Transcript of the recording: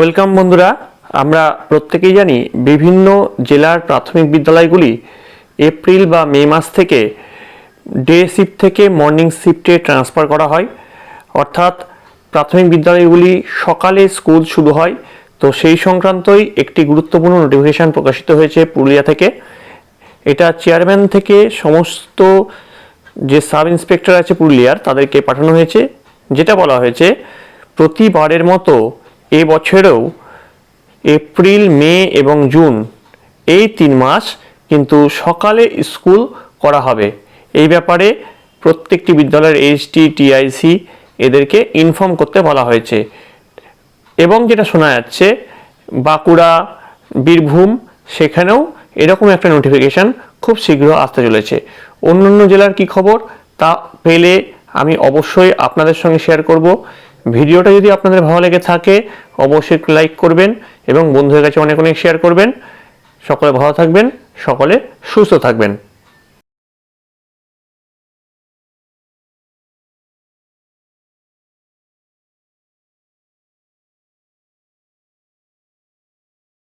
Welcome বন্ধুরা। আমরা প্রত্যেকেই জানি বিভিন্ন জেলার প্রাথমিক বিদ্যালয়গুলি এপ্রিল বা মে মাস থেকে ডে শিফট থেকে মর্নিং শিফটে ট্রান্সফার করা হয়। অর্থাৎ প্রাথমিক বিদ্যালয়গুলি সকালে স্কুল শুরু হয়। তো সেই সংক্রান্তই একটি গুরুত্বপূর্ণ নোটিফিকেশন প্রকাশিত হয়েছে পুরুলিয়া থেকে। এটা চেয়ারম্যান থেকে সমস্ত যে সাব ইন্সপেক্টর আছে পুরুলিয়ার, তাদেরকে পাঠানো হয়েছে। যেটা বলা হয়েছে, প্রতিবারের মতো এ বছরেও এপ্রিল, মে এবং জুন এই তিন মাস কিন্তু সকালে স্কুল করা হবে। এই ব্যাপারে প্রত্যেকটি বিদ্যালয়ের এইচটি টিআইসি এদেরকে ইনফর্ম করতে বলা হয়েছে। এবং যেটা শোনা যাচ্ছে, বাঁকুড়া, বীরভূম সেখানেও এরকম একটা নোটিফিকেশান খুব শীঘ্র আসতে চলেছে। অন্য অন্য জেলার কি খবর তা পেলে আমি অবশ্যই আপনাদের সঙ্গে শেয়ার করব। ভিডিওটা যদি আপনাদের ভালো লেগে থাকে, অবশ্যই লাইক করবেন এবং বন্ধুদের কাছে অনেক অনেক শেয়ার করবেন। সকলে ভালো থাকবেন, সকলে সুস্থ থাকবেন।